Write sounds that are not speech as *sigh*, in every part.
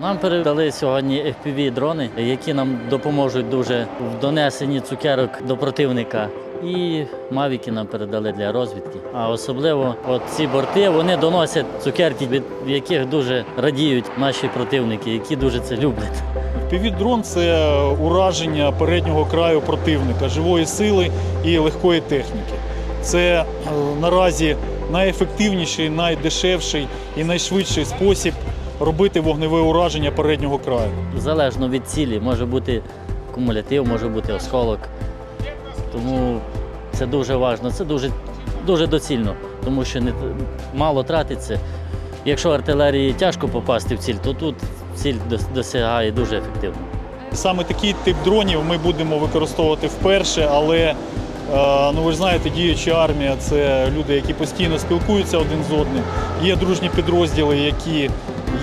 Нам передали сьогодні FPV-дрони, які нам допоможуть дуже в донесенні цукерок до противника. І мавіки нам передали для розвідки. А особливо от ці борти вони доносять цукерки, від яких дуже радіють наші противники, які дуже це люблять. Півдрон це ураження переднього краю противника, живої сили і легкої техніки. Це е, наразі найефективніший, найдешевший і найшвидший спосіб робити вогневе ураження переднього краю. Залежно від цілі, може бути кумулятив, може бути осколок. Тому це дуже важливо, це дуже, дуже доцільно, тому що не, мало тратиться. Якщо артилерії тяжко попасти в ціль, то тут ціль досягає дуже ефективно. Саме такий тип дронів ми будемо використовувати вперше, але е, ну ви ж знаєте, діюча армія це люди, які постійно спілкуються один з одним. Є дружні підрозділи, які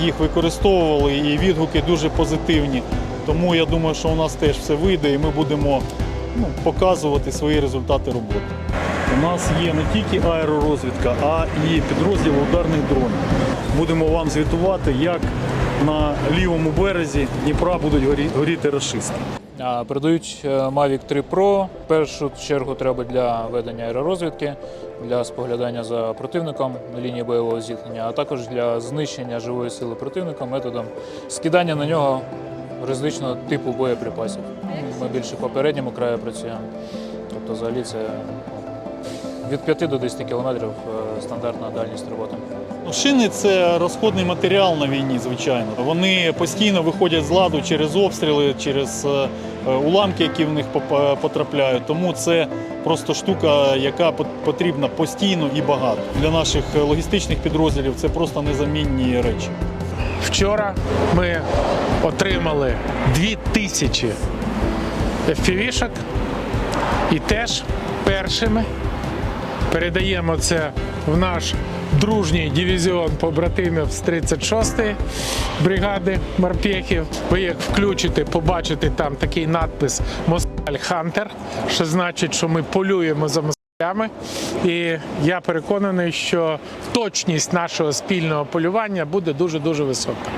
їх використовували, і відгуки дуже позитивні. Тому я думаю, що у нас теж все вийде, і ми будемо ну, показувати свої результати роботи. У нас є не тільки аеророзвідка, а і підрозділ ударних дронів. Будемо вам звітувати, як на лівому березі Дніпра будуть горіти расисти. Передають е, Mavic 3 Pro. Першу чергу треба для ведення аеророзвідки, для споглядання за противником на лінії бойового зіткнення, а також для знищення живої сили противника методом скидання на нього різного типу боєприпасів. Ми більше по передньому краю працюємо. Тобто, взагалі, це від 5 до 10 кілометрів е, стандартна дальність роботи. Шини це розходний матеріал на війні, звичайно. Вони постійно виходять з ладу через обстріли, через е, е, уламки, які в них потрапляють. Тому це просто штука, яка потрібна постійно і багато. Для наших е, логістичних підрозділів це просто незамінні речі. Вчора ми отримали 2000 FPV-шок і теж першими передаємо це в наш дружній дивізіон побратимів з 36-ї бригади морпехів. Ви як включите, побачите там такий надпис Москаль Хантер, що значить, що ми полюємо за москалями. І я переконаний, що точність нашого спільного полювання буде дуже дуже висока.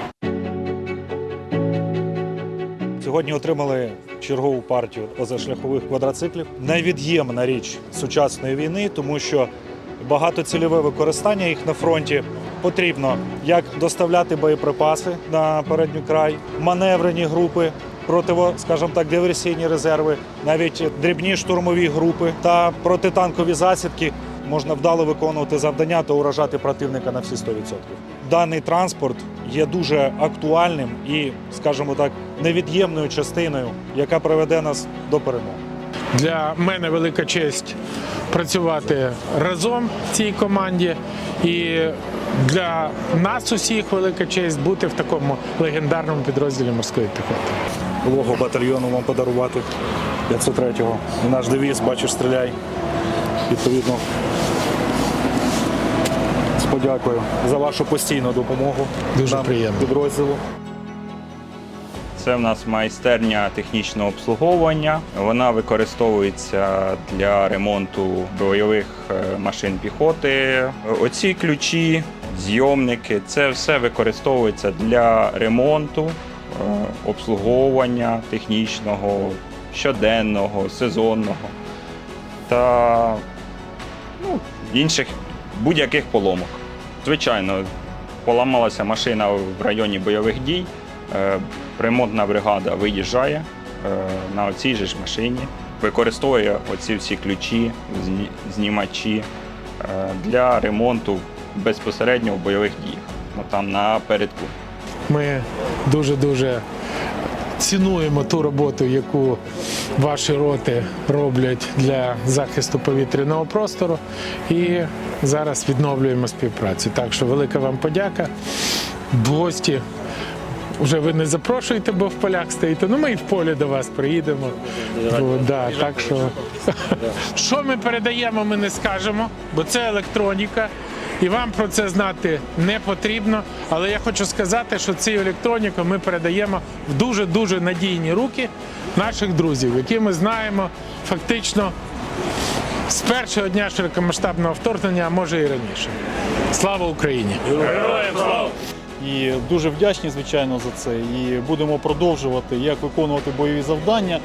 Сьогодні отримали чергову партію позашляхових квадроциклів. Невід'ємна річ сучасної війни, тому що багатоцільове використання їх на фронті потрібно як доставляти боєприпаси на передній край, маневрені групи. Противо, скажімо так, диверсійні резерви, навіть дрібні штурмові групи та протитанкові засідки можна вдало виконувати завдання та уражати противника на всі 100%. Даний транспорт є дуже актуальним і, скажімо так, невід'ємною частиною, яка приведе нас до перемоги. Для мене велика честь працювати разом в цій команді. І для нас усіх велика честь бути в такому легендарному підрозділі морської піхоти. Лого батальйону вам подарувати 503-го. І наш девіз, бачиш, стріляй. Відповідно. З за вашу постійну допомогу. Дуже нам, приємно. підрозділу. Це в нас майстерня технічного обслуговування. Вона використовується для ремонту бойових е, машин піхоти. Оці ключі, зйомники це все використовується для ремонту, е, обслуговування технічного, щоденного, сезонного та ну, інших будь-яких поломок. Звичайно, поламалася машина в районі бойових дій. Ремонтна бригада виїжджає е, на цій же ж машині, використовує оці всі ключі, знімачі е, для ремонту безпосередньо в бойових діях. Ну, там напередку. Ми дуже дуже цінуємо ту роботу, яку ваші роти роблять для захисту повітряного простору. І зараз відновлюємо співпрацю. Так що велика вам подяка. Гості вже ви не запрошуєте, бо в полях стоїте. Ну ми і в полі до вас приїдемо. Бо, да, так що *laughs* що ми передаємо, ми не скажемо, бо це електроніка. І вам про це знати не потрібно. Але я хочу сказати, що цю електроніку ми передаємо в дуже дуже надійні руки наших друзів, які ми знаємо фактично з першого дня широкомасштабного вторгнення, а може і раніше. Слава Україні! І дуже вдячні, звичайно, за це. І будемо продовжувати як виконувати бойові завдання,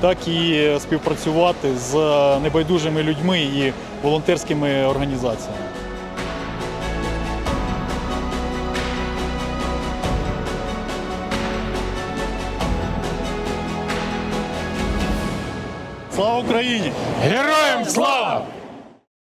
так і співпрацювати з небайдужими людьми і волонтерськими організаціями. Слава Україні! Героям слава!